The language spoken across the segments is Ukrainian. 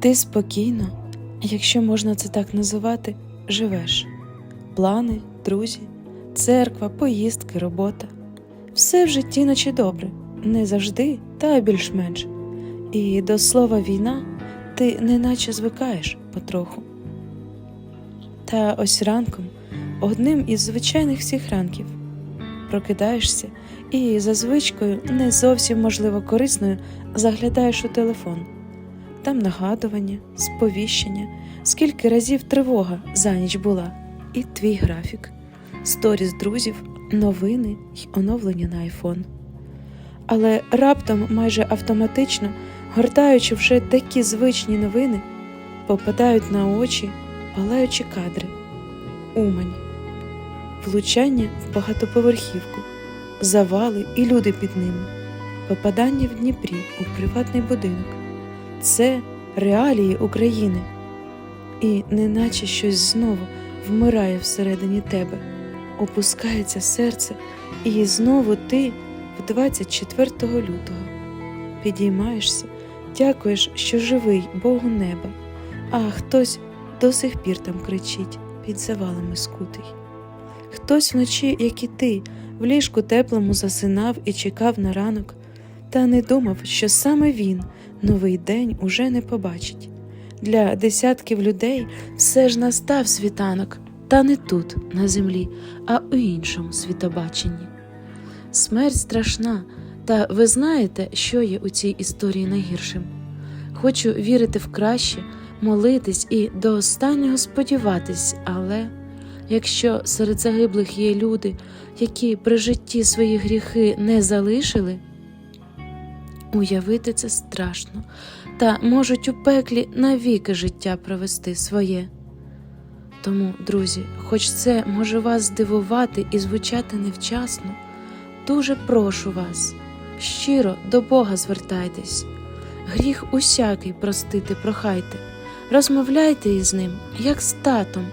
Ти спокійно, якщо можна це так називати, живеш. Плани, друзі, церква, поїздки, робота. Все в житті наче добре, не завжди, та більш-менш. І до слова війна ти неначе звикаєш потроху. Та ось ранком, одним із звичайних всіх ранків, прокидаєшся і за звичкою не зовсім можливо корисною заглядаєш у телефон. Там нагадування, сповіщення, скільки разів тривога за ніч була, і твій графік, сторіс друзів, новини й оновлення на айфон. Але раптом, майже автоматично, гортаючи вже такі звичні новини, попадають на очі палаючі кадри, Умань, влучання в багатоповерхівку, завали і люди під ними, попадання в Дніпрі у приватний будинок. Це реалії України, і неначе щось знову вмирає всередині тебе, опускається серце, і знову ти в 24 лютого. Підіймаєшся, дякуєш, що живий Богу неба, а хтось до сих пір там кричить під завалами скутий. Хтось вночі, як і ти, в ліжку теплому засинав і чекав на ранок, та не думав, що саме він новий день уже не побачить. Для десятків людей все ж настав світанок, та не тут, на землі, а у іншому світобаченні. Смерть страшна, та ви знаєте, що є у цій історії найгіршим. Хочу вірити в краще, молитись і до останнього сподіватись, але якщо серед загиблих є люди, які при житті свої гріхи не залишили, Уявити це страшно, та можуть у пеклі навіки життя провести своє. Тому, друзі, хоч це може вас здивувати і звучати невчасно, дуже прошу вас, щиро до Бога звертайтесь, гріх усякий простити прохайте, розмовляйте із ним, як з татом,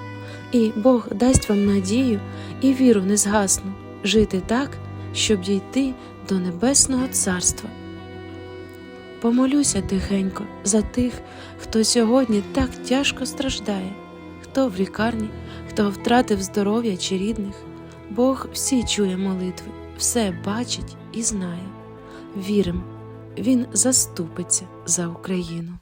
і Бог дасть вам надію і віру незгасну жити так, щоб дійти до Небесного Царства. Помолюся тихенько за тих, хто сьогодні так тяжко страждає, хто в лікарні, хто втратив здоров'я чи рідних. Бог всі чує молитви, все бачить і знає. Вірим, Він заступиться за Україну.